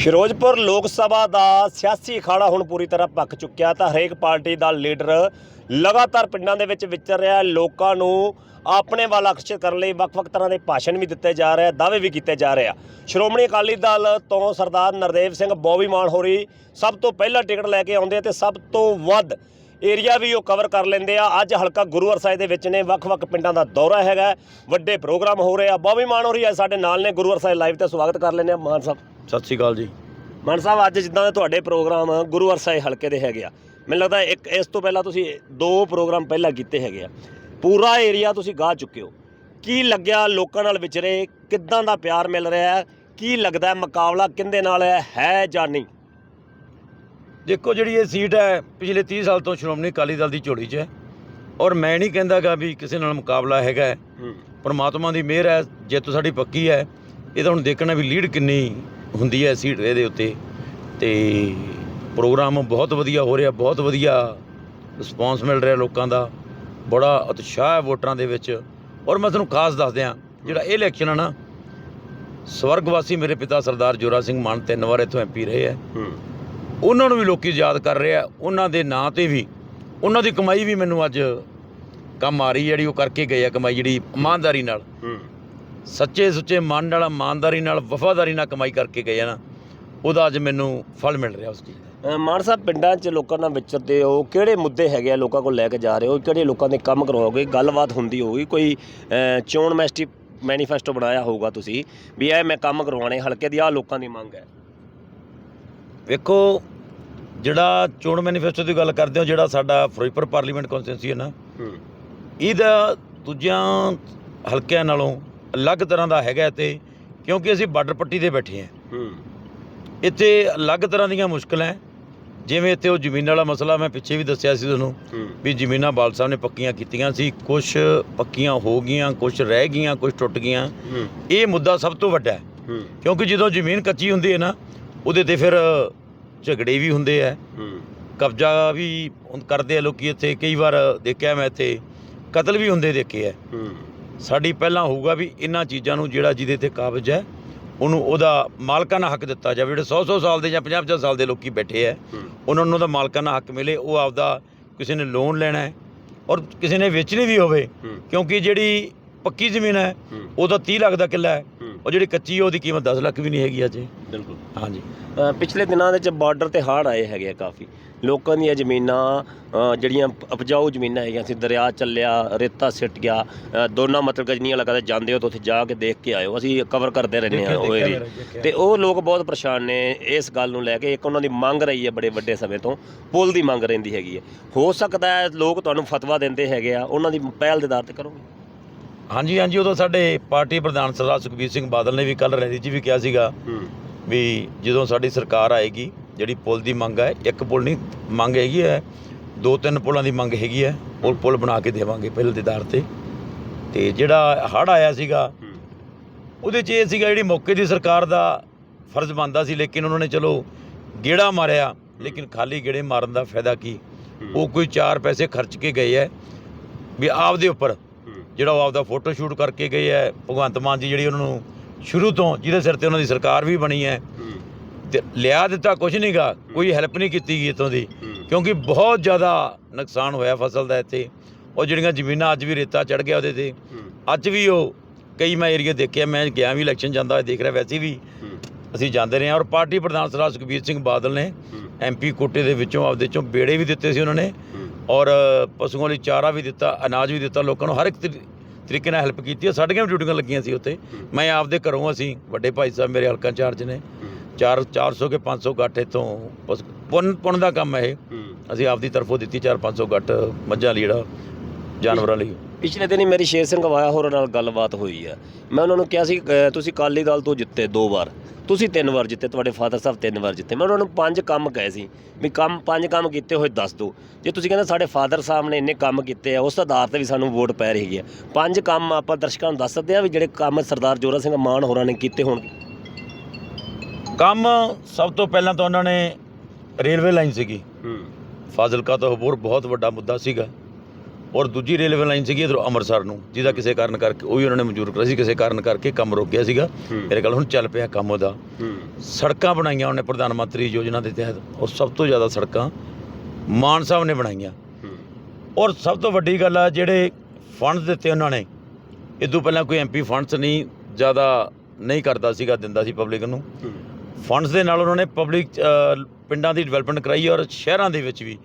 ਫਿਰੋਜ਼ਪੁਰ ਲੋਕ ਸਭਾ ਦਾ ਸਿਆਸੀ ਅਖਾੜਾ ਹੁਣ ਪੂਰੀ ਤਰ੍ਹਾਂ ਪੱਕ ਚੁੱਕਿਆ ਤਾਂ ਹਰੇਕ ਪਾਰਟੀ ਦਾ ਲੀਡਰ ਲਗਾਤਾਰ ਪਿੰਡਾਂ ਦੇ ਵਿੱਚ ਵਿਚਰ ਰਿਹਾ ਲੋਕਾਂ ਨੂੰ ਆਪਣੇ ਵੱਲ ਆਕਰਸ਼ਿਤ ਕਰਨ ਲਈ ਵੱਖ-ਵੱਖ ਤਰ੍ਹਾਂ ਦੇ ਭਾਸ਼ਣ ਵੀ ਦਿੱਤੇ ਜਾ ਰਹੇ ਆ, ਦਾਅਵੇ ਵੀ ਕੀਤੇ ਜਾ ਰਹੇ ਆ। ਸ਼੍ਰੋਮਣੀ ਅਕਾਲੀ ਦਲ ਤੋਂ ਸਰਦਾਰ ਨਰਦੇਵ ਸਿੰਘ ਬੋਬੀ ਮਾਨ ਹੋਰੀ ਸਭ ਤੋਂ ਪਹਿਲਾਂ ਟਿਕਟ ਲੈ ਕੇ ਆਉਂਦੇ ਆ ਤੇ ਸਭ ਤੋਂ ਵੱਧ ਏਰੀਆ ਵੀ ਉਹ ਕਵਰ ਕਰ ਲੈਂਦੇ ਆ। ਅੱਜ ਹਲਕਾ ਗੁਰੂਵਰ ਸਾਹਿਬ ਦੇ ਵਿੱਚ ਨੇ ਵੱਖ-ਵੱਖ ਪਿੰਡਾਂ ਦਾ ਦੌਰਾ ਹੈਗਾ ਹੈ। ਵੱਡੇ ਪ੍ਰੋਗਰਾਮ ਹੋ ਰਹੇ ਆ। ਬੋਵੀ ਮਾਨ ਹੋਰੀ ਅੱਜ ਸਾਡੇ ਨਾਲ ਨੇ। ਗੁਰੂਵਰ ਸਾਹਿਬ ਲਾਈਵ ਤੇ ਸਵਾਗਤ ਕਰ ਲੈਂਦੇ ਆ। ਮਾਨ ਸਾਹਿਬ। ਸਤਿ ਸ਼੍ਰੀ ਅਕਾਲ ਜੀ। ਮਾਨ ਸਾਹਿਬ ਅੱਜ ਜਿੱਦਾਂ ਦੇ ਤੁਹਾਡੇ ਪ੍ਰੋਗਰਾਮ ਗੁਰੂ ਅਰਸਾਏ ਹਲਕੇ ਦੇ ਹੈਗੇ ਆ। ਮੈਨੂੰ ਲੱਗਦਾ ਇੱਕ ਇਸ ਤੋਂ ਪਹਿਲਾਂ ਤੁਸੀਂ ਦੋ ਪ੍ਰੋਗਰਾਮ ਪਹਿਲਾਂ ਕੀਤੇ ਹੈਗੇ ਆ। ਪੂਰਾ ਏਰੀਆ ਤੁਸੀਂ ਗਾ ਚੁੱਕੇ ਹੋ। ਕੀ ਲੱਗਿਆ ਲੋਕਾਂ ਨਾਲ ਵਿਚਰੇ? ਕਿੱਦਾਂ ਦਾ ਪਿਆਰ ਮਿਲ ਰਿਹਾ ਹੈ? ਕੀ ਲੱਗਦਾ ਹੈ? ਮੁਕਾਬਲਾ ਕਿੰਦੇ ਨਾਲ ਹੈ? ਹੈ ਜਾਂ ਨਹੀਂ? ਦੇਖੋ ਜਿਹੜੀ ਇਹ ਸੀਟ ਹੈ ਪਿਛਲੇ 30 ਸਾਲ ਤੋਂ ਸ਼੍ਰੋਮਣੀ ਅਕਾਲੀ ਦਲ ਦੀ ਝੋਲੀ 'ਚ ਹੈ। ਔਰ ਮੈਂ ਨਹੀਂ ਕਹਿੰਦਾਗਾ ਵੀ ਕਿਸੇ ਨਾਲ ਮੁਕਾਬਲਾ ਹੈਗਾ ਹੈ। ਪਰਮਾਤਮਾ ਦੀ ਮਿਹਰ ਹੈ ਜਿੱਤ ਸਾਡੀ ਪੱਕੀ ਹੈ। ਇਹ ਤਾਂ ਹੁਣ ਦੇਖਣਾ ਵੀ ਲੀਡ ਕਿੰਨੀ ਹੁੰਦੀ ਹੈ ਸੀਟ ਇਹਦੇ ਉੱਤੇ। ਤੇ ਪ੍ਰੋਗਰਾਮ ਬਹੁਤ ਵਧੀਆ ਹੋ ਰਿਹਾ ਬਹੁਤ ਵਧੀਆ ਰਿਸਪੌਂਸ ਮਿਲ ਰਿਹਾ ਲੋਕਾਂ ਦਾ। ਬੜਾ ਉਤਸ਼ਾਹ ਹੈ ਵੋਟਰਾਂ ਦੇ ਵਿੱਚ। ਔਰ ਮੈਂ ਤੁਹਾਨੂੰ ਖਾਸ ਦੱਸ ਦਿਆਂ ਜਿਹੜਾ ਇਹ ਇਲੈਕਸ਼ਨ ਹੈ ਨਾ ਸਵਰਗਵਾਸੀ ਮੇਰੇ ਪਿਤਾ ਸਰਦਾਰ ਜੋਰਾ ਸਿੰਘ ਮਾਨ ਤਿੰਨ ਵਾਰ ਇੱਥੋਂ ਐਮਪੀ ਰਹੇ ਹੈ। ਉਹਨਾਂ ਨੂੰ ਵੀ ਲੋਕੀ ਯਾਦ ਕਰ ਰਹੇ ਆ ਉਹਨਾਂ ਦੇ ਨਾਂ ਤੇ ਵੀ ਉਹਨਾਂ ਦੀ ਕਮਾਈ ਵੀ ਮੈਨੂੰ ਅੱਜ ਕੰਮ ਆ ਰਹੀ ਜਿਹੜੀ ਉਹ ਕਰਕੇ ਗਏ ਆ ਕਮਾਈ ਜਿਹੜੀ ਇਮਾਨਦਾਰੀ ਨਾਲ। ਸੱਚੇ ਸੁੱਚੇ ਮਨ ਨਾਲ ਇਮਾਨਦਾਰੀ ਨਾਲ ਵਫਾਦਾਰੀ ਨਾਲ ਕਮਾਈ ਕਰਕੇ ਗਏ ਆ ਨਾ ਉਹਦਾ ਅੱਜ ਮੈਨੂੰ ਫਲ ਮਿਲ ਰਿਹਾ ਉਸ ਚੀਜ਼ ਦਾ। ਮਾਨ ਸਾਹਿਬ ਪਿੰਡਾਂ 'ਚ ਲੋਕਾਂ ਨਾਲ ਵਿਚਰਦੇ ਹੋ ਕਿਹੜੇ ਮੁੱਦੇ ਹੈਗੇ ਆ ਲੋਕਾਂ ਕੋਲ ਲੈ ਕੇ ਜਾ ਰਹੇ ਹੋ? ਕਿਹੜੇ ਲੋਕਾਂ ਦੇ ਕੰਮ ਕਰਵਾਓਗੇ? ਗੱਲਬਾਤ ਹੁੰਦੀ ਹੋਊਗੀ ਕੋਈ ਚੋਣ ਮੈਸਟੀ ਮੈਨੀਫੈਸਟੋ ਬਣਾਇਆ ਹੋਊਗਾ ਤੁਸੀਂ ਵੀ ਇਹ ਮੈਂ ਕੰਮ ਕਰਵਾਉਣੇ ਹਲਕੇ ਦੀ ਆ ਲੋਕਾਂ ਦੀ ਮੰਗ ਹੈ। ਵੇਖੋ ਜਿਹੜਾ ਚੋਣ ਮੈਨੀਫੈਸਟੋ ਦੀ ਗੱਲ ਕਰਦੇ ਹੋ ਜਿਹੜਾ ਸਾਡਾ ਫਿਰੋਜ਼ਪੁਰ ਪਾਰਲੀਮੈਂਟ ਕੌਂਸਟੀਟਿਊਂਸੀ ਹੈ ਨਾ ਇਹਦਾ ਦੂਜਿਆਂ ਹਲਕਿਆਂ ਨਾਲੋਂ ਅਲੱਗ ਤਰ੍ਹਾਂ ਦਾ ਹੈਗਾ ਤੇ ਕਿਉਂਕਿ ਅਸੀਂ ਬਾਰਡਰ ਪੱਟੀ ਤੇ ਬੈਠੇ ਹਾਂ। ਇੱਥੇ ਅਲੱਗ ਤਰ੍ਹਾਂ ਦੀਆਂ ਮੁਸ਼ਕਲਾਂ ਹੈ। ਜਿਵੇਂ ਇੱਥੇ ਉਹ ਜ਼ਮੀਨ ਵਾਲਾ ਮਸਲਾ ਮੈਂ ਪਿੱਛੇ ਵੀ ਦੱਸਿਆ ਸੀ ਤੁਹਾਨੂੰ ਵੀ ਜ਼ਮੀਨਾਂ ਬਾਲ ਸਾਹਿਬ ਨੇ ਪੱਕੀਆਂ ਕੀਤੀਆਂ ਸੀ ਕੁਝ ਪੱਕੀਆਂ ਹੋ ਗਈਆਂ ਕੁਝ ਰਹਿ ਗਈਆਂ ਕੁਝ ਟੁੱਟ ਗਈਆਂ। ਇਹ ਮੁੱਦਾ ਸਭ ਤੋਂ ਵੱਡਾ ਹੈ। ਕਿਉਂਕਿ ਜਦੋਂ ਜ਼ਮੀਨ ਕੱਚੀ ਹੁੰਦੀ ਹੈ ਨਾ ਉਹਦੇ ਤੇ ਫਿਰ ਝਗੜੇ ਵੀ ਹੁੰਦੇ ਆ। ਕਬਜ਼ਾ ਵੀ ਕਰਦੇ ਆ ਲੋਕੀ ਇੱਥੇ। ਕਈ ਵਾਰ ਦੇਖਿਆ ਮੈਂ ਇੱਥੇ ਕਤਲ ਵੀ ਹੁੰਦੇ ਦੇਖੇ ਆ। ਸਾਡੀ ਪਹਿਲਾਂ ਹੋਊਗਾ ਵੀ ਇਹਨਾਂ ਚੀਜ਼ਾਂ ਨੂੰ ਜਿਹੜਾ ਜਿਹਦੇ ਤੇ ਕਾਬਜ ਹੈ ਉਹਨੂੰ ਉਹਦਾ ਮਾਲਕਾਨਾ ਹੱਕ ਦਿੱਤਾ ਜਾਵੇ। ਜਿਹੜੇ 100 100 ਸਾਲ ਦੇ ਜਾਂ 50 50 ਸਾਲ ਦੇ ਲੋਕੀ ਬੈਠੇ ਆ ਉਹਨਾਂ ਨੂੰ ਉਹਦਾ ਮਾਲਕਾਨਾ ਹੱਕ ਮਿਲੇ। ਉਹ ਆਪਦਾ ਕਿਸੇ ਨੇ ਲੋਨ ਲੈਣਾ ਹੈ ਔਰ ਕਿਸੇ ਨੇ ਵੇਚਣੀ ਵੀ ਹੋਵੇ। ਕਿਉਂਕਿ ਜਿਹੜੀ ਪੱਕੀ ਜ਼ਮੀਨ ਹੈ ਉਹਦਾ 30 ਲੱਖ ਦਾ ਕਿੱਲਾ ਹੈ। ਉਹ ਜਿਹੜੀ ਕੱਚੀ ਉਹਦੀ ਕੀਮਤ 10 ਲੱਖ ਵੀ ਨਹੀਂ ਹੈਗੀ ਅਜੇ। ਬਿਲਕੁਲ। ਹਾਂਜੀ। ਅ, ਪਿਛਲੇ ਦਿਨਾਂ ਦੇ ਚ ਬਾਰਡਰ ਤੇ ਹੜ੍ਹ ਆਏ ਹੈਗੇ ਆ ਕਾਫੀ। ਲੋਕਾਂ ਦੀਆਂ ਜ਼ਮੀਨਾਂ ਅ, ਜਿਹੜੀਆਂ ਉਪਜਾਊ ਜ਼ਮੀਨਾਂ ਹੈਗੀਆਂ ਸੀ ਦਰਿਆ ਚੱਲਿਆ ਰੇਤਾ ਸਿੱਟ ਗਿਆ ਅ, ਦੋਨਾਂ ਮਤਲਬ ਗਜਨੀਆਂ ਲਗਾਤਾਰ ਜਾਂਦੇ ਹੋ ਤਾਂ ਉੱਥੇ ਜਾ ਕੇ ਦੇਖ ਕੇ ਆਇਓ। ਅਸੀਂ ਕਵਰ ਕਰਦੇ ਰਹਿੰਦੇ ਹਾਂ ਉਹ ਏਰੀਆ। ਤੇ ਉਹ ਲੋਕ ਬਹੁਤ ਪਰੇਸ਼ਾਨ ਨੇ ਇਸ ਗੱਲ ਨੂੰ ਲੈ ਕੇ। ਇੱਕ ਉਹਨਾਂ ਦੀ ਮੰਗ ਰਹੀ ਹੈ ਬੜੇ ਵੱਡੇ ਸਮੇਂ ਤੋਂ ਪੁੱਲ ਦੀ ਮੰਗ ਰਹਿੰਦੀ ਹੈਗੀ ਹੈ। ਹੋ ਸਕਦਾ ਹੈ ਲੋਕ ਤੁਹਾਨੂੰ ਫਤਵਾ ਦਿੰਦੇ ਹੈਗੇ ਆ ਉਹਨਾਂ ਦੀ ਪਹਿਲ ਦੇ ਆਧਾਰ ਤੇ ਕਰੋਗੇ। ਹਾਂਜੀ ਹਾਂਜੀ ਉਦੋਂ ਸਾਡੇ ਪਾਰਟੀ ਪ੍ਰਧਾਨ ਸਰਦਾਰ ਸੁਖਬੀਰ ਸਿੰਘ ਬਾਦਲ ਨੇ ਵੀ ਕੱਲ ਰੈਲੀ 'ਚ ਵੀ ਕਿਹਾ ਸੀਗਾ ਵੀ ਜਦੋਂ ਸਾਡੀ ਸਰਕਾਰ ਆਏਗੀ ਜਿਹੜੀ ਪੁਲ ਦੀ ਮੰਗ ਹੈ ਇੱਕ ਪੁਲ ਨਹੀਂ ਮੰਗ ਹੈਗੀ ਹੈ ਦੋ ਤਿੰਨ ਪੁਲਾਂ ਦੀ ਮੰਗ ਹੈਗੀ ਹੈ ਉਹ ਪੁਲ ਬਣਾ ਕੇ ਦੇਵਾਂਗੇ ਪਹਿਲ ਦੇ ਆਧਾਰ ਤੇ। ਤੇ ਜਿਹੜਾ ਹੜ੍ਹ ਆਇਆ ਸੀਗਾ ਉਹਦੇ 'ਚ ਇਹ ਸੀਗਾ ਜਿਹੜੀ ਮੌਕੇ ਦੀ ਸਰਕਾਰ ਦਾ ਫਰਜ਼ ਬਣਦਾ ਸੀ ਲੇਕਿਨ ਉਹਨਾਂ ਨੇ ਚਲੋ ਗੇੜਾ ਮਾਰਿਆ ਲੇਕਿਨ ਖਾਲੀ ਗੇੜੇ ਮਾਰਨ ਦਾ ਫਾਇਦਾ ਕੀ? ਉਹ ਕੋਈ 4 ਪੈਸੇ ਖਰਚ ਕੇ ਗਏ ਹੈ ਵੀ ਆਪਦੇ ਉੱਪਰ ਜਿਹੜਾ ਉਹ ਆਪਦਾ ਫੋਟੋ ਸ਼ੂਟ ਕਰਕੇ ਗਏ ਹੈ ਭਗਵੰਤ ਮਾਨ ਜੀ ਜਿਹੜੀ ਉਹਨਾਂ ਨੂੰ ਸ਼ੁਰੂ ਤੋਂ ਜਿਹਦੇ ਸਿਰ ਤੇ ਉਹਨਾਂ ਦੀ ਸਰਕਾਰ ਵੀ ਬਣੀ ਹੈ। ਤੇ ਲਿਆ ਦਿੱਤਾ ਕੁਝ ਨਹੀਂਗਾ ਕੋਈ ਹੈਲਪ ਨਹੀਂ ਕੀਤੀ ਗਈ ਇੱਥੋਂ ਦੀ। ਕਿਉਂਕਿ ਬਹੁਤ ਜ਼ਿਆਦਾ ਨੁਕਸਾਨ ਹੋਇਆ ਫਸਲ ਦਾ ਇੱਥੇ। ਉਹ ਜਿਹੜੀਆਂ ਜ਼ਮੀਨਾਂ ਅੱਜ ਵੀ ਰੇਤਾ ਚੜ ਗਿਆ ਉਹਦੇ ਤੇ। ਅੱਜ ਵੀ ਉਹ ਕਈ ਮੈਂ ਏਰੀਆ ਦੇਖਿਆ ਮੈਂ ਗਿਆ ਵੀ ਇਲੈਕਸ਼ਨ ਜਾਂਦਾ ਹੋਇਆ ਦੇਖ ਰਿਹਾ ਵੈਸੇ ਵੀ ਅਸੀਂ ਜਾਂਦੇ ਰਹੇ ਹਾਂ। ਔਰ ਪਾਰਟੀ ਪ੍ਰਧਾਨ ਸਰਦਾਰ ਸੁਖਬੀਰ ਸਿੰਘ ਬਾਦਲ ਨੇ ਐਮਪੀ ਕੋਟੇ ਦੇ ਵਿੱਚੋਂ ਆਪਦੇ ਚੋਂ ਬੇੜੇ ਵੀ ਦਿੱਤੇ ਸੀ ਉਹਨਾਂ ਨੇ। ਔਰ ਪਸ਼ੂਆਂ ਲਈ ਚਾਰਾ ਵੀ ਦਿੱਤਾ ਅਨਾਜ ਵੀ ਦਿੱਤਾ ਲੋਕਾਂ ਨੂੰ ਹਰ ਇੱਕ ਤਰੀ- ਤਰੀਕੇ ਨਾਲ ਹੈਲਪ ਕੀਤੀ ਹੈ। ਸਾਡੀਆਂ ਵੀ ਡਿਊਟੀਆਂ ਲੱਗੀਆਂ ਸੀ ਉੱਥੇ। ਮੈਂ ਆਪਦੇ ਘਰੋਂ ਅਸੀਂ ਵੱਡੇ ਭਾਈ ਸਾਹਿਬ ਮੇਰੇ ਹਲਕਾ ਇੰਚਾਰਜ ਨੇ। 4 400 ਕੇ 500 ਗੱਠ ਇੱਥੋਂ ਪਸ਼ੂ- ਪੁੰਨ ਪੁੰਨ ਦਾ ਕੰਮ ਹੈ ਇਹ। ਅਸੀਂ ਆਪਦੀ ਤਰਫੋਂ ਦਿੱਤੀ 4 500 ਗੱਠ ਮੱਝਾਂ ਲਈ ਜਿਹੜਾ ਜਾਨਵਰਾਂ ਲਈ। ਪਿਛਲੇ ਦਿਨੀ ਮੇਰੀ ਸ਼ੇਰ ਸਿੰਘ ਵਾਇਆ ਹੋਰਾਂ ਨਾਲ ਗੱਲਬਾਤ ਹੋਈ ਹੈ ਮੈਂ ਉਹਨਾਂ ਨੂੰ ਕਿਹਾ ਸੀ ਅ, ਤੁਸੀਂ ਅਕਾਲੀ ਦਲ ਤੋਂ ਜਿੱਤੇ ਦੋ ਵਾਰ। ਤੁਸੀਂ ਤਿੰਨ ਵਾਰ ਜਿੱਤੇ ਤੁਹਾਡੇ ਫਾਦਰ ਸਾਹਿਬ ਤਿੰਨ ਵਾਰ ਜਿੱਤੇ। ਮੈਂ ਉਹਨਾਂ ਨੂੰ ਪੰਜ ਕੰਮ ਕਹੇ ਸੀ ਵੀ ਕੰਮ ਪੰਜ ਕੰਮ ਕੀਤੇ ਹੋਏ ਦੱਸ ਦਿਓ। ਜੇ ਤੁਸੀਂ ਕਹਿੰਦੇ ਸਾਡੇ ਫਾਦਰ ਸਾਹਿਬ ਨੇ ਇੰਨੇ ਕੰਮ ਕੀਤੇ ਆ ਉਸ ਆਧਾਰ ਤੇ ਵੀ ਸਾਨੂੰ ਵੋਟ ਪੈ ਰਹੀ ਹੈ। ਪੰਜ ਕੰਮ ਆਪਾਂ ਦਰਸ਼ਕਾਂ ਨੂੰ ਦੱਸ ਸਕਦੇ ਆ ਵੀ ਜਿਹੜੇ ਕੰਮ ਸਰਦਾਰ ਜੋਰਾ ਸਿੰਘ ਮਾਨ ਹੋਰਾਂ ਨੇ ਕੀਤੇ ਹੋਣਗੇ। ਕੰਮ ਸਭ ਤੋਂ ਪਹਿਲਾਂ ਤਾਂ ਉਹਨਾਂ ਨੇ ਰੇਲਵੇ ਲਾਈਨ ਸੀਗੀ। ਹੂੰ। ਫਾਜ਼ਿਲਕਾ ਤੋਂ ਹੋਰ ਬਹੁਤ ਵੱਡਾ ਮੁੱਦਾ ਸੀਗਾ। ਔਰ ਦੂਜੀ ਰੇਲਵੇ ਲਾਈਨ ਸੀਗੀ ਇਧਰੋਂ ਅੰਮ੍ਰਿਤਸਰ ਨੂੰ ਜਿਹਦਾ ਕਿਸੇ ਕਾਰਨ ਕਰਕੇ ਉਹ ਵੀ ਉਹਨਾਂ ਨੇ ਮਨਜ਼ੂਰ ਕਰਿਆ ਸੀ ਕਿਸੇ ਕਾਰਨ ਕਰਕੇ ਕੰਮ ਰੁਕ ਗਿਆ ਸੀਗਾ। ਮੇਰੇ ਕੋਲ ਹੁਣ ਚੱਲ ਪਿਆ ਕੰਮ ਉਹਦਾ। ਸੜਕਾਂ ਬਣਾਈਆਂ ਉਹਨੇ ਪ੍ਰਧਾਨ ਮੰਤਰੀ ਯੋਜਨਾ ਦੇ ਤਹਿਤ ਔਰ ਸਭ ਤੋਂ ਜ਼ਿਆਦਾ ਸੜਕਾਂ ਮਾਨ ਸਾਹਿਬ ਨੇ ਬਣਾਈਆਂ। ਔਰ ਸਭ ਤੋਂ ਵੱਡੀ ਗੱਲ ਆ ਜਿਹੜੇ ਫੰਡਸ ਦਿੱਤੇ ਉਹਨਾਂ ਨੇ ਇਦੋਂ ਪਹਿਲਾਂ ਕੋਈ ਐਮਪੀ ਫੰਡਸ ਨਹੀਂ ਜ਼ਿਆਦਾ ਨਹੀਂ ਕਰਦਾ ਸੀਗਾ ਦਿੰਦਾ ਸੀ ਪਬਲਿਕ ਨੂੰ। ਫੰਡਸ ਦੇ ਨਾਲ ਉਹਨਾਂ ਨੇ ਪਬਲਿਕ ਪਿੰਡਾਂ ਦੀ ਡਿਵੈਲਪਮੈਂਟ ਕਰਾਈ ਔਰ ਸ਼ਹਿਰਾਂ ਦੇ ਵਿੱਚ ਵੀ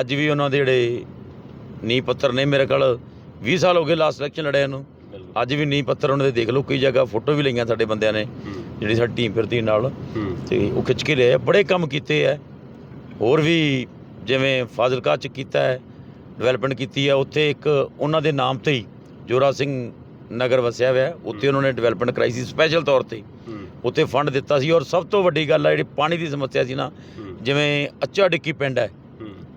ਅੱਜ ਵੀ ਉਹਨਾਂ ਦੇ ਜਿਹੜੇ ਨੀਂਹ ਪੱਥਰ ਨੇ ਮੇਰੇ ਕੋਲ। 20 ਸਾਲ ਹੋ ਗਏ ਲਾਸਟ ਇਲੈਕਸ਼ਨ ਲੜਿਆ ਨੂੰ। ਅੱਜ ਵੀ ਨੀਂਹ ਪੱਥਰ ਉਹਨਾਂ ਦੇ ਦੇਖ ਲਓ ਕਈ ਜਗ੍ਹਾ ਫੋਟੋ ਵੀ ਲਈਆਂ ਸਾਡੇ ਬੰਦਿਆਂ ਨੇ ਜਿਹੜੀ ਸਾਡੀ ਟੀਮ ਫਿਰਦੀ ਨਾਲ। ਤੇ ਉਹ ਖਿੱਚ ਕੇ ਲਿਆ ਬੜੇ ਕੰਮ ਕੀਤੇ ਐ ਹੋਰ ਵੀ ਜਿਵੇਂ ਫਾਜ਼ਿਲਕਾ ਚ ਕੀਤਾ ਹੈ ਡਿਵੈਲਪਮੈਂਟ ਕੀਤੀ ਹੈ ਉੱਥੇ ਇੱਕ ਉਹਨਾਂ ਦੇ ਨਾਮ ਤੇ ਹੀ ਜੋਰਾ ਸਿੰਘ ਨਗਰ ਵਸਿਆ ਹੋਇਆ। ਉੱਥੇ ਉਹਨਾਂ ਨੇ ਡਿਵੈਲਪਮੈਂਟ ਕਰਾਈ ਸੀ ਸਪੈਸ਼ਲ ਤੌਰ ਤੇ। ਉੱਥੇ ਫੰਡ ਦਿੱਤਾ ਸੀ ਔਰ ਸਭ ਤੋਂ ਵੱਡੀ ਗੱਲ ਹੈ ਜਿਹੜੀ ਪਾਣੀ ਦੀ ਸਮੱਸਿਆ ਸੀ ਨਾ ਜਿਵੇਂ ਅੱਚਾ ਡਿੱਕੀ ਪਿੰਡ ਹੈ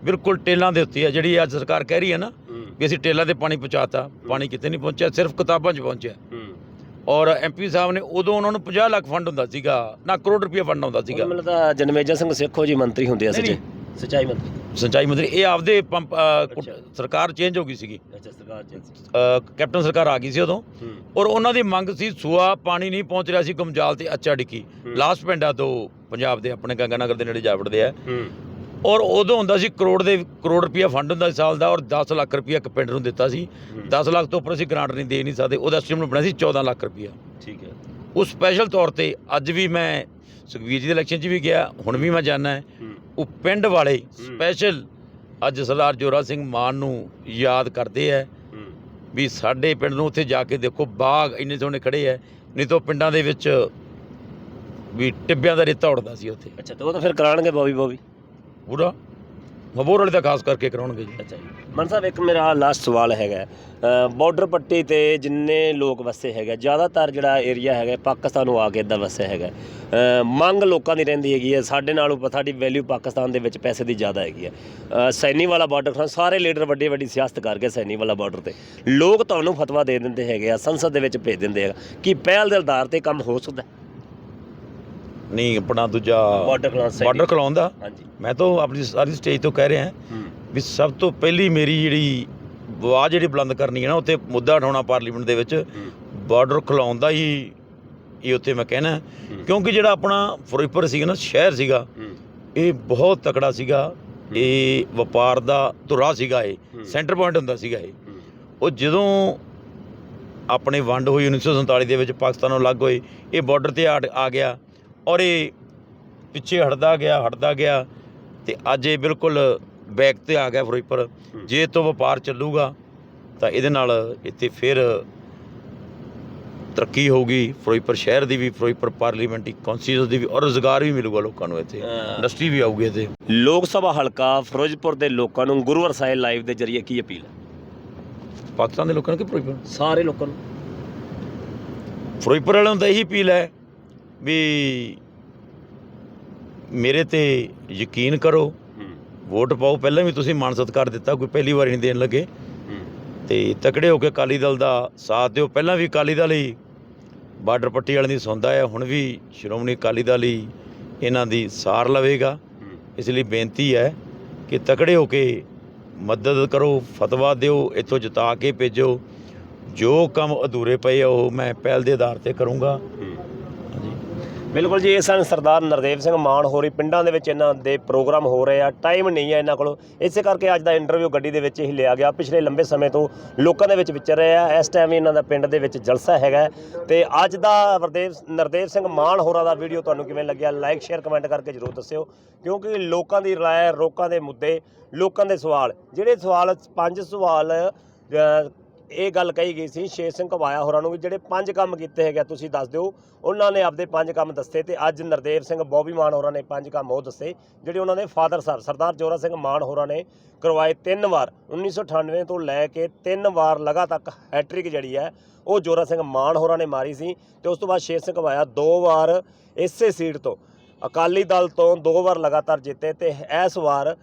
ਬਿਲਕੁਲ ਟੇਲਾਂ ਦੇ ਉੱਤੇ ਹੈ ਜਿਹੜੀ ਅੱਜ ਸਰਕਾਰ ਕਹਿ ਰਹੀ ਹੈ ਨਾ ਵੀ ਅਸੀਂ ਟੇਲਾਂ ਤੇ ਪਾਣੀ ਪਹੁੰਚਾਤਾ ਪਾਣੀ ਕਿਤੇ ਨਹੀਂ ਪਹੁੰਚਿਆ ਸਿਰਫ ਕਿਤਾਬਾਂ 'ਚ ਪਹੁੰਚਿਆ। ਔਰ ਐਮਪੀ ਸਾਹਿਬ ਨੇ ਉਦੋਂ ਉਹਨਾਂ ਨੂੰ 50 ਲੱਖ ਫੰਡ ਹੁੰਦਾ ਸੀਗਾ ਨਾ ਕਰੋੜ ਰੁਪਏ ਫੰਡ ਆਉਂਦਾ ਸੀਗਾ। ਮੈਨੂੰ ਤਾਂ ਜਨਮੇਜਾ ਸਿੰਘ ਸੇਖੋ ਜੀ ਮੰਤਰੀ ਹੁੰਦੇ ਆ ਸੱਚੇ ਸਚਾਈ ਮੰਤਰੀ। ਸਿੰਚਾਈ ਮੰਤਰੀ ਇਹ ਆਪਦੇ ਪੰਪ ਅੱਛਾ। ਸਰਕਾਰ ਚੇਂਜ ਹੋ ਗਈ ਸੀਗੀ। ਅੱਛਾ ਸਰਕਾਰ ਚ ਅ, ਕੈਪਟਨ ਸਰਕਾਰ ਆ ਗਈ ਸੀ ਉਦੋਂ। ਔਰ ਉਹਨਾਂ ਦੀ ਮੰਗ ਸੀ ਸੂਆ ਪਾਣੀ ਨਹੀਂ ਪਹੁੰਚ ਰਿਹਾ ਸੀ ਗੁਮਜਾਲ ਤੇ ਅੱਚਾ ਡਿੱਕੀ। ਲਾਸਟ ਪਿੰਡ ਆ ਤੋਂ ਪੰਜਾਬ ਦੇ ਆਪਣੇ ਗੰਗਾਨਗਰ ਦੇ ਨੇੜੇ ਜਾ ਵੜਦੇ ਆ ਔਰ ਉਦੋਂ ਹੁੰਦਾ ਸੀ ਕਰੋੜ ਦੇ ਕਰੋੜ ਰੁਪਇਆ ਫੰਡ ਹੁੰਦਾ ਸੀ ਸਾਲ ਦਾ ਔਰ 10 ਲੱਖ ਰੁਪਇਆ ਇੱਕ ਪਿੰਡ ਨੂੰ ਦਿੱਤਾ ਸੀ। 10 ਲੱਖ ਤੋਂ ਉੱਪਰ ਅਸੀਂ ਗ੍ਰਾਂਟ ਨਹੀਂ ਦੇ ਨਹੀਂ ਸਕਦੇ। ਉਹਦਾ ਐਸਟੀਮੇਟ ਬਣਿਆ ਸੀ 14 ਲੱਖ ਰੁਪਇਆ ਠੀਕ ਹੈ। ਉਹ ਸਪੈਸ਼ਲ ਤੌਰ ਤੇ ਅੱਜ ਵੀ ਮੈਂ ਸੁਖਬੀਰ ਜੀ ਦੇ ਇਲੈਕਸ਼ਨ 'ਚ ਵੀ ਗਿਆ ਹੁਣ ਵੀ ਮੈਂ ਜਾਣਾ ਹੈ। ਉਹ ਪਿੰਡ ਵਾਲੇ ਸਪੈਸ਼ਲ ਅੱਜ ਸਰਦਾਰ ਜੋਰਾ ਸਿੰਘ ਮਾਨ ਨੂੰ ਯਾਦ ਕਰਦੇ ਆ ਵੀ ਸਾਡੇ ਪਿੰਡ ਨੂੰ ਉੱਥੇ ਜਾ ਕੇ ਦੇਖੋ ਬਾਗ ਇੰਨੇ ਸੋਹਣੇ ਖੜੇ ਐ ਨਹੀਂ ਤਾਂ ਪਿੰਡਾਂ ਦੇ ਵਿੱਚ ਵੀ ਟਿੱਬਿਆਂ ਦਾ ਰੇਤਾ ਉੱਡਦਾ ਸੀ ਉੱਥੇ। ਅੱਛਾ ਤੇ ਉਹ ਤਾਂ ਫਿਰ ਕਰਾਣਗੇ ਬੋਬੀ ਬੋਬੀ ਪੂਰਾ। ਮਬੋਰ ਵਾਲੇ ਤਾਂ ਖਾਸ ਕਰਕੇ ਕਰਾਉਣਗੇ ਜੀ। ਅੱਛਾ ਜੀ। ਮਨ ਸਾਹਿਬ, ਇੱਕ ਮੇਰਾ ਲਾਸਟ ਸਵਾਲ ਹੈਗਾ। ਬਾਰਡਰ ਪੱਟੀ ਤੇ ਜਿੰਨੇ ਲੋਕ ਵਸੇ ਹੈਗੇ, ਜ਼ਿਆਦਾਤਰ ਜਿਹੜਾ ਏਰੀਆ ਹੈਗਾ ਪਾਕਿਸਤਾਨ ਨੂੰ ਆ ਕੇ ਇਦਾਂ ਵਸਿਆ ਹੈਗਾ। ਮੰਗ ਲੋਕਾਂ ਦੀ ਰਹਿੰਦੀ ਹੈਗੀ ਹੈ। ਸਾਡੇ ਨਾਲੋਂ ਪ- ਸਾਡੀ ਵੈਲਿਊ ਪਾਕਿਸਤਾਨ ਦੇ ਵਿੱਚ ਪੈਸੇ ਦੀ ਜ਼ਿਆਦਾ ਹੈਗੀ ਹੈ। ਸੈਨੀ ਵਾਲਾ ਬਾਰਡਰ ਖਾਨ ਸਾਰੇ ਲੀਡਰ ਵੱਡੀ ਵੱਡੀ ਸਿਆਸਤ ਕਰਕੇ ਸੈਨੀ ਵਾਲਾ ਬਾਰਡਰ ਤੇ। ਲੋਕ ਤੁਹਾਨੂੰ ਫਤਵਾ ਦੇ ਦਿੰਦੇ ਹੈਗੇ ਆ, ਸੰਸਦ ਦੇ ਵਿੱਚ ਭੇਜ ਦਿੰਦੇ ਹੈਗਾ ਕਿ ਪਹਿਲ ਦੇ ਆਧਾਰ ਤੇ ਕੰਮ ਹੋ ਸਕਦਾ ਨਹੀਂ ਆਪਣਾ ਦੂਜਾ ਬਾਰਡਰ ਸੈਨੀ ਬਾਰਡਰ ਖਲਾਉਣ ਦਾ। ਹਾਂਜੀ। ਮੈਂ ਤਾਂ ਆਪਣੀ ਸਾਰੀ ਸਟੇਜ ਤੋਂ ਕਹਿ ਰਿਹਾ ਵੀ ਸਭ ਤੋਂ ਪਹਿਲੀ ਮੇਰੀ ਜਿਹੜੀ ਆਵਾਜ਼ ਜਿਹੜੀ ਬੁਲੰਦ ਕਰਨੀ ਹੈ ਨਾ ਉੱਥੇ ਮੁੱਦਾ ਉਠਾਉਣਾ ਪਾਰਲੀਮੈਂਟ ਦੇ ਵਿੱਚ ਬਾਰਡਰ ਖਲਾਉਣ ਦਾ ਹੀ ਇਹ ਉੱਥੇ ਮੈਂ ਕਹਿਣਾ। ਕਿਉਂਕਿ ਜਿਹੜਾ ਆਪਣਾ ਫਿਰੋਜ਼ਪੁਰ ਸੀਗਾ ਨਾ ਸ਼ਹਿਰ ਸੀਗਾ ਇਹ ਬਹੁਤ ਤਕੜਾ ਸੀਗਾ। ਇਹ ਵਪਾਰ ਦਾ ਧੁਰਾ ਸੀਗਾ ਇਹ ਸੈਂਟਰ ਪੁਆਇੰਟ ਹੁੰਦਾ ਸੀਗਾ ਇਹ। ਉਹ ਜਦੋਂ ਆਪਣੇ ਵੰਡ ਹੋਈ 1947 ਦੇ ਵਿੱਚ ਪਾਕਿਸਤਾਨ ਨੂੰ ਅਲੱਗ ਹੋਏ ਇਹ ਬਾਰਡਰ ਤੇ ਆ ਗਿਆ। ਔਰ ਇਹ ਪਿੱਛੇ ਹਟਦਾ ਗਿਆ ਹਟਦਾ ਗਿਆ ਤੇ ਅੱਜ ਇਹ ਬਿਲਕੁਲ ਬੈਕ ਤੇ ਆ ਗਿਆ ਫਿਰੋਜ਼ਪੁਰ। ਜੇ ਤੋਂ ਵਪਾਰ ਚੱਲੂਗਾ ਤਾਂ ਇਹਦੇ ਨਾਲ ਇੱਥੇ ਫਿਰ ਤਰੱਕੀ ਹੋਊਗੀ। ਫਿਰੋਜ਼ਪੁਰ ਸ਼ਹਿਰ ਦੀ ਵੀ ਫਿਰੋਜ਼ਪੁਰ ਪਾਰਲੀਮੈਂਟਰੀ ਕੌਂਸਲ ਦੀ ਵੀ ਔਰ ਰੋਜ਼ਗਾਰ ਵੀ ਮਿਲੂਗਾ ਲੋਕਾਂ ਨੂੰ ਇੱਥੇ। ਇੰਡਸਟਰੀ ਵੀ ਆਊਗੀ ਇੱਥੇ। ਲੋਕ ਸਭਾ ਹਲਕਾ ਫਿਰੋਜ਼ਪੁਰ ਦੇ ਲੋਕਾਂ ਨੂੰ ਗੁਰੂ ਵਰਸਾਏ ਲਾਈਵ ਦੇ ਜਰੀਏ ਕੀ ਅਪੀਲ ਹੈ? ਪਾਕਿਸਤਾਨ ਦੇ ਲੋਕਾਂ ਨੂੰ ਕਿ ਫਿਰੋਜ਼ਪੁਰ? ਸਾਰੇ ਲੋਕਾਂ ਨੂੰ। ਫਿਰੋਜ਼ਪੁਰ ਵਾਲਿਆਂ ਨੂੰ ਤਾਂ ਇਹੀ ਅਪੀਲ ਹੈ ਵੀ ਮੇਰੇ ਤੇ ਯਕੀਨ ਕਰੋ ਵੋਟ ਪਾਓ। ਪਹਿਲਾਂ ਵੀ ਤੁਸੀਂ ਮਾਣ ਸਤਿਕਾਰ ਦਿੱਤਾ ਕੋਈ ਪਹਿਲੀ ਵਾਰੀ ਨਹੀਂ ਦੇਣ ਲੱਗੇ। ਤੇ ਤਕੜੇ ਹੋ ਕੇ ਅਕਾਲੀ ਦਲ ਦਾ ਸਾਥ ਦਿਓ। ਪਹਿਲਾਂ ਵੀ ਅਕਾਲੀ ਦਲ ਹੀ ਬਾਰਡਰ ਪੱਟੀ ਵਾਲਿਆਂ ਦੀ ਸੁਣਦਾ ਹੈ ਹੁਣ ਵੀ ਸ਼੍ਰੋਮਣੀ ਅਕਾਲੀ ਦਲ ਹੀ ਇਹਨਾਂ ਦੀ ਸਾਰ ਲਵੇਗਾ। ਇਸ ਲਈ ਬੇਨਤੀ ਹੈ ਕਿ ਤਕੜੇ ਹੋ ਕੇ ਮਦਦ ਕਰੋ ਫਤਵਾ ਦਿਓ ਇੱਥੋਂ ਜਿਤਾ ਕੇ ਭੇਜੋ। ਜੋ ਕੰਮ ਅਧੂਰੇ ਪਏ ਉਹ ਮੈਂ ਪਹਿਲ ਦੇ ਆਧਾਰ ਤੇ ਕਰੂੰਗਾ। ਬਿਲਕੁਲ ਜੀ, ਇਹ ਸਨ ਸਰਦਾਰ ਨਰਦੇਵ ਸਿੰਘ ਮਾਨ ਹੋਰੀ। ਪਿੰਡਾਂ ਦੇ ਵਿੱਚ ਇਹਨਾਂ ਦੇ ਪ੍ਰੋਗਰਾਮ ਹੋ ਰਹੇ ਆ, ਟਾਈਮ ਨਹੀਂ ਹੈ ਇਹਨਾਂ ਕੋਲ। ਇਸੇ ਕਰਕੇ ਅੱਜ ਦਾ ਇੰਟਰਵਿਊ ਗੱਡੀ ਦੇ ਵਿੱਚ ਹੀ ਲਿਆ ਗਿਆ। ਪਿਛਲੇ ਲੰਬੇ ਸਮੇਂ ਤੋਂ ਲੋਕਾਂ ਦੇ ਵਿੱਚ ਵਿਚਰ ਰਹੇ ਆ ਇਸ ਟਾਈਮ ਇਹਨਾਂ ਦਾ ਪਿੰਡ ਦੇ ਵਿੱਚ ਜਲਸਾ ਹੈਗਾ ਹੈ। ਤੇ ਅੱਜ ਦਾ ਵਰਦੇਵ, ਨਰਦੇਵ ਸਿੰਘ ਮਾਨ ਹੋਰਾਂ ਦਾ ਵੀਡੀਓ ਤੁਹਾਨੂੰ ਕਿਵੇਂ ਲੱਗਿਆ? ਲਾਈਕ ਸ਼ੇਅਰ ਕਮੈਂਟ ਕਰਕੇ ਜਰੂਰ ਦੱਸਿਓ। ਕਿਉਂਕਿ ਲੋਕਾਂ ਦੀ ਰਾਏ ਲੋਕਾਂ ਦੇ ਮੁੱਦੇ, ਲੋਕਾਂ ਦੇ ਸਵਾਲ। ਜਿਹੜੇ ਸਵਾਲ, ਪੰਜ ਸਵਾਲ ਇਹ ਗੱਲ ਕਹੀ ਗਈ ਸੀ ਸ਼ੇਰ ਸਿੰਘ ਘਵਾਇਆ ਹੋਰਾਂ ਨੂੰ ਵੀ ਜਿਹੜੇ ਪੰਜ ਕੰਮ ਕੀਤੇ ਹੈਗੇ ਤੁਸੀਂ ਦੱਸ ਦਿਓ। ਉਹਨਾਂ ਨੇ ਆਪਦੇ ਪੰਜ ਕੰਮ ਦੱਸੇ ਤੇ ਅੱਜ ਨਰਦੇਵ ਸਿੰਘ ਬੋਬੀ ਮਾਨ ਹੋਰਾਂ ਨੇ ਪੰਜ ਕੰਮ ਉਹ ਦੱਸੇ, ਜਿਹੜੇ ਉਹਨਾਂ ਦੇ ਫਾਦਰ ਸਾਹਿਬ ਸਰਦਾਰ ਜੋਰਾ ਸਿੰਘ ਮਾਨ ਹੋਰਾਂ ਨੇ ਕਰਵਾਏ ਤਿੰਨ ਵਾਰ। 1998 ਤੋਂ ਲੈ ਕੇ ਤਿੰਨ ਵਾਰ ਲਗਾਤਾਰ ਹੈਟ੍ਰਿਕ ਜਿਹੜੀ ਹੈ, ਉਹ ਜੋਰਾ ਸਿੰਘ ਮਾਨ ਹੋਰਾਂ ਨੇ ਮਾਰੀ ਸੀ ਤੇ ਉਸ ਤੋਂ ਬਾਅਦ ਸ਼ੇਰ ਸਿੰਘ ਘਵਾਇਆ ਦੋ ਵਾਰ ਇਸੇ ਸੀਟ ਤੋਂ। ਅਕਾਲੀ ਦਲ ਤੋਂ ਦੋ ਵਾਰ ਲਗਾਤਾਰ ਜਿੱਤੇ ਤੇ ਇਸ ਵਾਰ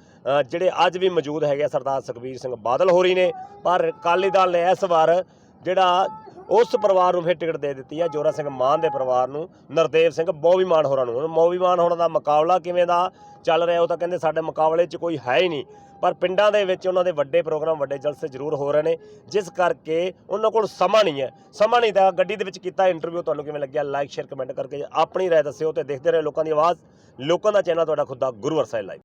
ਜਿਹੜੇ ਅੱਜ ਵੀ ਮੌਜੂਦ ਹੈਗੇ ਆ ਸਰਦਾਰ ਸੁਖਬੀਰ ਸਿੰਘ ਬਾਦਲ ਹੋਰੀ ਨੇ, ਪਰ ਅਕਾਲੀ ਦਲ ਨੇ ਇਸ ਵਾਰ ਜਿਹੜਾ ਉਸ ਪਰਿਵਾਰ ਨੂੰ ਫਿਰ ਟਿਕਟ ਦੇ ਦਿੱਤੀ ਹੈ ਜੋਰਾ ਸਿੰਘ ਮਾਨ ਦੇ ਪਰਿਵਾਰ ਨੂੰ, ਨਰਦੇਵ ਸਿੰਘ ਬੋਵੀ ਮਾਨ ਹੋਰਾਂ ਨੂੰ। ਹੁਣ ਬੋਵੀ ਮਾਨ ਹੋਰਾਂ ਦਾ ਮੁਕਾਬਲਾ ਕਿਵੇਂ ਦਾ ਚੱਲ ਰਿਹਾ, ਉਹ ਤਾਂ ਕਹਿੰਦੇ ਸਾਡੇ ਮੁਕਾਬਲੇ 'ਚ ਕੋਈ ਹੈ ਹੀ ਨਹੀਂ। ਪਰ ਪਿੰਡਾਂ ਦੇ ਵਿੱਚ ਉਹਨਾਂ ਦੇ ਵੱਡੇ ਪ੍ਰੋਗਰਾਮ, ਵੱਡੇ ਜਲਸੇ ਜ਼ਰੂਰ ਹੋ ਰਹੇ ਨੇ, ਜਿਸ ਕਰਕੇ ਉਹਨਾਂ ਕੋਲ ਸਮਾਂ ਨਹੀਂ ਹੈ। ਸਮਾਂ ਨਹੀਂ ਤਾਂ ਗੱਡੀ ਦੇ ਵਿੱਚ ਕੀਤਾ ਇੰਟਰਵਿਊ ਤੁਹਾਨੂੰ ਕਿਵੇਂ ਲੱਗਿਆ? ਲਾਈਕ ਸ਼ੇਅਰ ਕਮੈਂਟ ਕਰਕੇ ਆਪਣੀ ਰਾਏ ਦੱਸਿਓ ਤੇ ਦੇਖਦੇ ਰਹੋ ਲੋਕਾਂ ਦੀ ਆਵਾਜ਼। ਲੋਕਾਂ ਦਾ ਚੈਨਲ ਤੁਹਾਡਾ ਖੁਦ ਦਾ ਗੁਰੂਵਰ ਸਾਹਿਬ ਲਾਈਵ